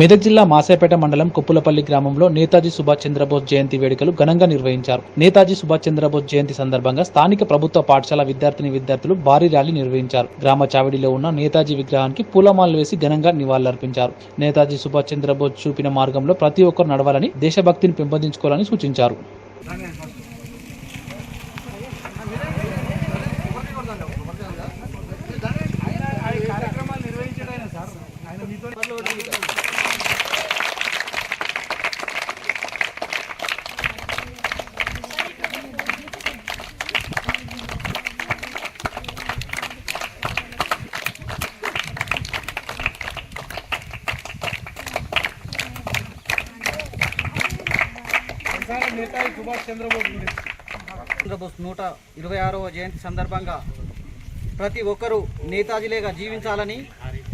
మెదక్ జిల్లా మాసేపేట మండలం కుప్పులపల్లి గ్రామంలో నేతాజీ సుభాష్ చంద్రబోస్ జయంతి వేడుకలు ఘనంగా నిర్వహించారు. నేతాజీ సుభాష్ చంద్రబోస్ జయంతి సందర్భంగా స్థానిక ప్రభుత్వ పాఠశాల విద్యార్థిని విద్యార్థులు భారీ ర్యాలీ నిర్వహించారు. గ్రామ చావిడిలో ఉన్న నేతాజీ విగ్రహానికి పూలమాలలు వేసి ఘనంగా నివాళులర్పించారు. నేతాజీ సుభాష్ చంద్రబోస్ చూపిన మార్గంలో ప్రతి ఒక్కరు నడవాలని దేశభక్తిని పెంపొందించుకోవాలని సూచించారు. నేతాజీ సుభాష్ చంద్రబోస్ గురించి. చంద్రబోస్ నూట ఇరవై ఆరవ జయంతి సందర్భంగా ప్రతి ఒక్కరూ నేతాజీలేగా జీవించాలని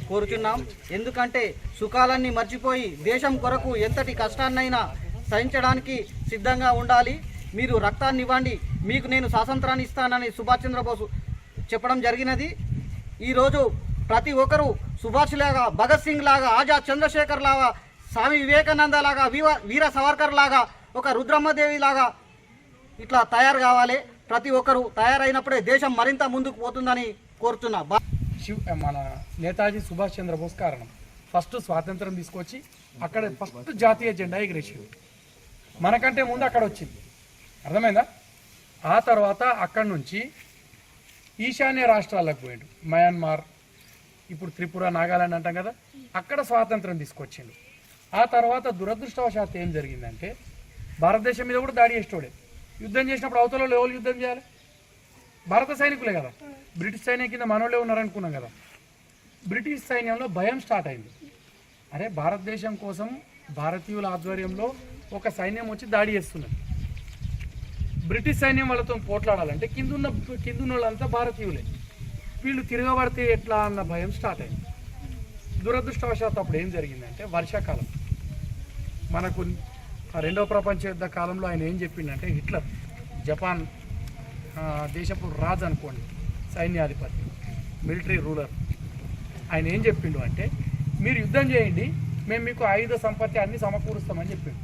కోరుచున్నాం. ఎందుకంటే సుఖాలన్నీ మర్చిపోయి దేశం కొరకు ఎంతటి కష్టాన్నైనా సహించడానికి సిద్ధంగా ఉండాలి. మీరు రక్తాన్ని ఇవ్వండి. మీకు నేను స్వాతంత్రాన్ని ఇస్తానని సుభాష్ చంద్రబోస్ చెప్పడం జరిగినది. ఈరోజు ప్రతి ఒక్కరూ సుభాష్ లాగా భగత్ సింగ్ లాగా ఆజాద్ చంద్రశేఖర్ లాగా స్వామి వివేకానంద లాగా వీర వీర సవర్కర్ లాగా ఒక రుద్రమ్మదేవి లాగా ఇట్లా తయారు కావాలి. ప్రతి ఒక్కరూ తయారైనప్పుడే దేశం మరింత ముందుకు పోతుందని కోరుతున్నా బా- శివ్ మన నేతాజీ సుభాష్ చంద్రబోస్ కారణం. ఫస్ట్ స్వాతంత్రం తీసుకొచ్చి అక్కడ ఫస్ట్ జాతీయ జెండా ఎగిరేసింది మనకంటే ముందు అక్కడ వచ్చింది. అర్థమైందా? ఆ తర్వాత అక్కడి నుంచి ఈశాన్య రాష్ట్రాలకు పోయాడు. మయన్మార్ ఇప్పుడు త్రిపుర నాగాలాండ్ అంటాం కదా అక్కడ స్వాతంత్రం తీసుకొచ్చిండు. ఆ తర్వాత దురదృష్టవశాత్తు ఏం జరిగిందంటే భారతదేశం మీద కూడా దాడి చేసేటోడే. యుద్ధం చేసినప్పుడు అవతల వాళ్ళు ఎవరు యుద్ధం చేయాలి? భారత సైనికులే కదా. బ్రిటిష్ సైన్యం కింద మనోళ్ళే ఉన్నారనుకున్నాం కదా. బ్రిటిష్ సైన్యంలో భయం స్టార్ట్ అయింది. అరే భారతదేశం కోసం భారతీయుల ఆధ్వర్యంలో ఒక సైన్యం వచ్చి దాడి చేస్తున్నది. బ్రిటిష్ సైన్యం వాళ్ళతో పోట్లాడాలంటే కిందున్న కిందున్న వాళ్ళంతా భారతీయులే. వీళ్ళు తిరగబడితే ఎట్లా అన్న భయం స్టార్ట్ అయింది. దురదృష్టవశాత్తు అప్పుడు ఏం జరిగిందంటే వర్షాకాలం. మనకు రెండవ ప్రపంచ యుద్ధ కాలంలో ఆయన ఏం చెప్పిండంటే హిట్లర్ జపాన్ దేశపు రాజు అనుకోండి సైన్యాధిపతి మిలిటరీ రూలర్. ఆయన ఏం చెప్పిండు అంటే మీరు యుద్ధం చేయండి మేము మీకు ఆయుధ సంపత్తి అన్ని సమకూరుస్తామని చెప్పిండు.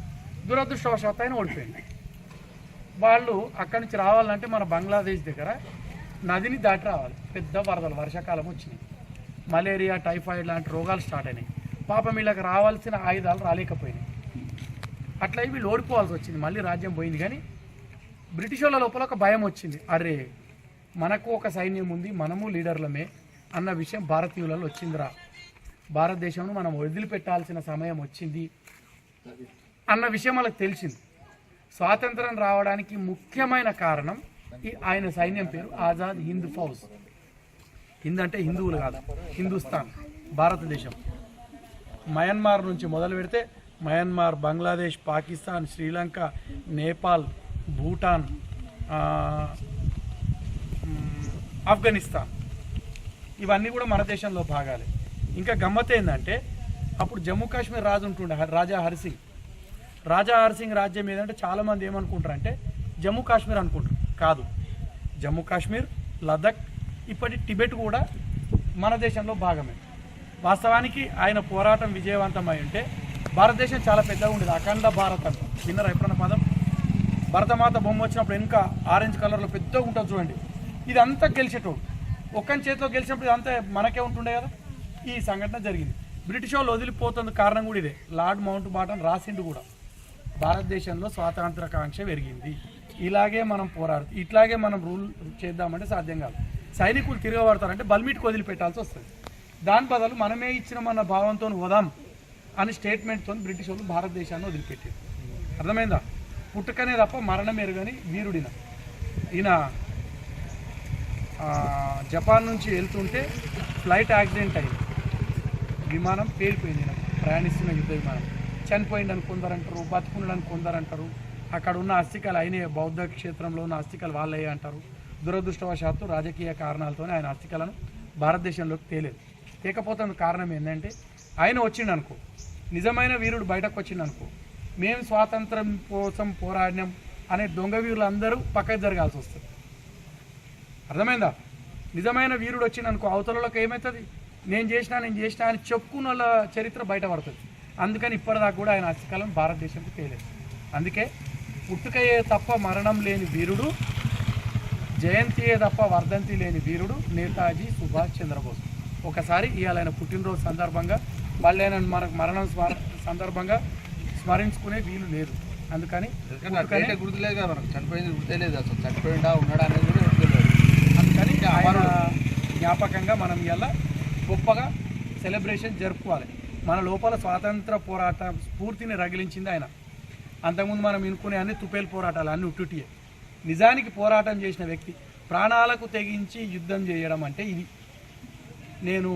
దురదృష్టవశాత్తు ఆయన ఓడిపోయింది వాళ్ళు అక్కడి నుంచి రావాలంటే మన బంగ్లాదేశ్ దగ్గర నదిని దాటి రావాలి. పెద్ద వరదలు వర్షాకాలం వచ్చినాయి. మలేరియా టైఫాయిడ్ లాంటి రోగాలు స్టార్ట్ అయినాయి. పాపం వీళ్ళకి రావాల్సిన ఆయుధాలు రాలేకపోయినాయి. అట్లా వీళ్ళు ఓడిపోవాల్సి వచ్చింది. మళ్ళీ రాజ్యం పోయింది కానీ బ్రిటిష్ వాళ్ళ లోపల ఒక భయం వచ్చింది. అరే మనకు ఒక సైన్యం ఉంది మనము లీడర్లమే అన్న విషయం భారతీయులలో వచ్చిందిరా. భారతదేశంను మనం వదిలిపెట్టాల్సిన సమయం వచ్చింది అన్న విషయం వాళ్ళకి తెలిసింది. స్వాతంత్రం రావడానికి ముఖ్యమైన కారణం ఈ ఆయన సైన్యం పేరు ఆజాద్ హింద్ ఫౌజ్. హింద్ అంటే హిందువులు కాదు హిందుస్థాన్ భారతదేశం. మయన్మార్ నుంచి మొదలు పెడితే మయన్మార్ బంగ్లాదేశ్ పాకిస్తాన్ శ్రీలంక నేపాల్ భూటాన్ ఆఫ్ఘనిస్తాన్ ఇవన్నీ కూడా మన దేశంలో భాగాలే. ఇంకా గమ్మత్ ఏంటంటే అప్పుడు జమ్మూ కాశ్మీర్ రాజు ఉంటుండే రాజా హరిసింగ్ రాజా హరిసింగ్ రాజ్యం ఏదంటే చాలామంది ఏమనుకుంటారు అంటే జమ్మూ కాశ్మీర్ అనుకుంటారు. కాదు. జమ్మూ కాశ్మీర్ లదక్ ఇప్పటి టిబెట్ కూడా మన దేశంలో భాగమే. వాస్తవానికి ఆయన పోరాటం విజయవంతమై ఉంటే భారతదేశం చాలా పెద్దగా ఉండేది అఖండ భారత్ అంట. విన్నరా ఎప్పుడన్నా పదం? భరతమాత బొమ్మ వచ్చినప్పుడు వెనుక ఆరెంజ్ కలర్లో పెద్దగా ఉంటుంది చూడండి. ఇదంతా గెలిచేటోడు. ఒక్కని చేతిలో గెలిచినప్పుడు ఇదంతా మనకే ఉంటుండే కదా. ఈ సంఘటన జరిగింది. బ్రిటిష్ వాళ్ళు వదిలిపోతుంది కారణం కూడా ఇదే. లార్డ్ మౌంట్ బాటన్ రాసిండు కూడా. భారతదేశంలో స్వాతంత్రకాంక్ష పెరిగింది. ఇలాగే మనం పోరాడు ఇట్లాగే మనం రూల్ చేద్దామంటే సాధ్యం కాదు. సైనికులు తిరగబడతారంటే బల్మిట్కి వదిలిపెట్టాల్సి వస్తుంది. దాని బదులు మనమే ఇచ్చినామన్న భావంతో వదాం అని స్టేట్మెంట్తో బ్రిటిష్ వాళ్ళు భారతదేశాన్ని వదిలిపెట్టారు. అర్థమైందా? పుట్టుకనే తప్ప మరణం ఎరుగని వీరుడిన. ఈయన జపాన్ నుంచి వెళ్తుంటే ఫ్లైట్ యాక్సిడెంట్ అయింది. విమానం పేలిపోయింది ఈయన. ప్రయాణిస్తున్న యుద్ధ విమానం. చనిపోయిందని కొందరంటారు బతుకున్నాడని కొందరంటారు. అక్కడ ఉన్న అస్థికలు అయిన బౌద్ధ క్షేత్రంలో ఉన్న అస్థికలు వాళ్ళే అంటారు. దురదృష్టవశాత్తు రాజకీయ కారణాలతోనే ఆయన అస్థికలను భారతదేశంలోకి తేలేదు. తేకపోతున్న కారణం ఏంటంటే ఆయన వచ్చిండనుకో. నిజమైన వీరుడు బయటకు వచ్చిండు అనుకో మేము స్వాతంత్రం కోసం పోరాడినాం అనే దొంగ వీరులు అందరూ పక్కకు జరగాల్సి వస్తుంది. అర్థమైందా? నిజమైన వీరుడు వచ్చింది అనుకో అవతలలోకి ఏమవుతుంది నేను చేసినా నేను చేసినా అని చెప్పుకున్న వాళ్ళ చరిత్ర బయటపడుతుంది. అందుకని ఇప్పటిదాకా కూడా ఆయన అస్థికలం భారతదేశంకి తేలేదు. అందుకే పుట్టుకయే తప్ప మరణం లేని వీరుడు జయంతియే తప్ప వర్ధంతి లేని వీరుడు నేతాజీ సుభాష్ చంద్రబోస్. ఒకసారి ఇవాళ ఆయన పుట్టినరోజు సందర్భంగా మళ్ళీ ఆయన మనకు మరణం సందర్భంగా స్మరించుకునే వీలు లేదు. అందుకని గుర్తులేదు కదా మనకు. చనిపోయింది గుర్తులేదు అసలు. చనిపోయిందా ఉన్నాడా అనేది కూడా గుర్తులేదు అందుకని ఆయన జ్ఞాపకంగా మనం ఇలా గొప్పగా సెలబ్రేషన్ జరుపుకోవాలి. మన లోపల స్వాతంత్ర పోరాట స్ఫూర్తిని రగిలించింది ఆయన. అంతకుముందు మనం వినుకునే అన్ని తుపేల్ పోరాటాలు అన్ని ఉట్టుటియే. నిజానికి పోరాటం చేసిన వ్యక్తి ప్రాణాలకు తెగించి యుద్ధం చేయడం అంటే ఇది. నేను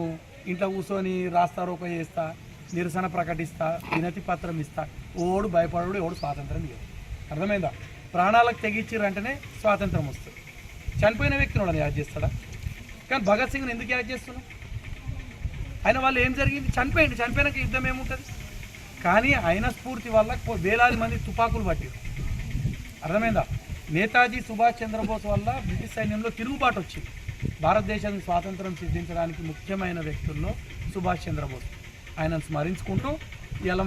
ఇంట్లో కూర్చొని రాస్తారోక చేస్తా నిరసన ప్రకటిస్తా వినతి పత్రం ఇస్తా. ఓడు భయపడడు ఓడు స్వాతంత్రం ఇవ్వడు అర్థమైందా? ప్రాణాలకు తెగించిరంటేనే స్వాతంత్రం వస్తుంది. చనిపోయిన వ్యక్తిని వాళ్ళని యాడ్ చేస్తాడా? కానీ భగత్ సింగ్ని ఎందుకు యాడ్ చేస్తున్నాం ఆయన వాళ్ళు ఏం జరిగింది? చనిపోయింది చనిపోయినాక యుద్ధం ఏముంటుంది? కానీ ఆయన స్ఫూర్తి వల్ల వేలాది మంది తుపాకులు పట్టారు. అర్థమైందా? నేతాజీ సుభాష్ చంద్రబోస్ వల్ల బ్రిటిష్ సైన్యంలో తిరుగుబాటు వచ్చింది. భారతదేశానికి స్వాతంత్రం సిద్ధించడానికి ముఖ్యమైన వ్యక్తుల్లో సుభాష్ చంద్రబోస్. ఆయనను స్మరించుకుంటూ ఇలా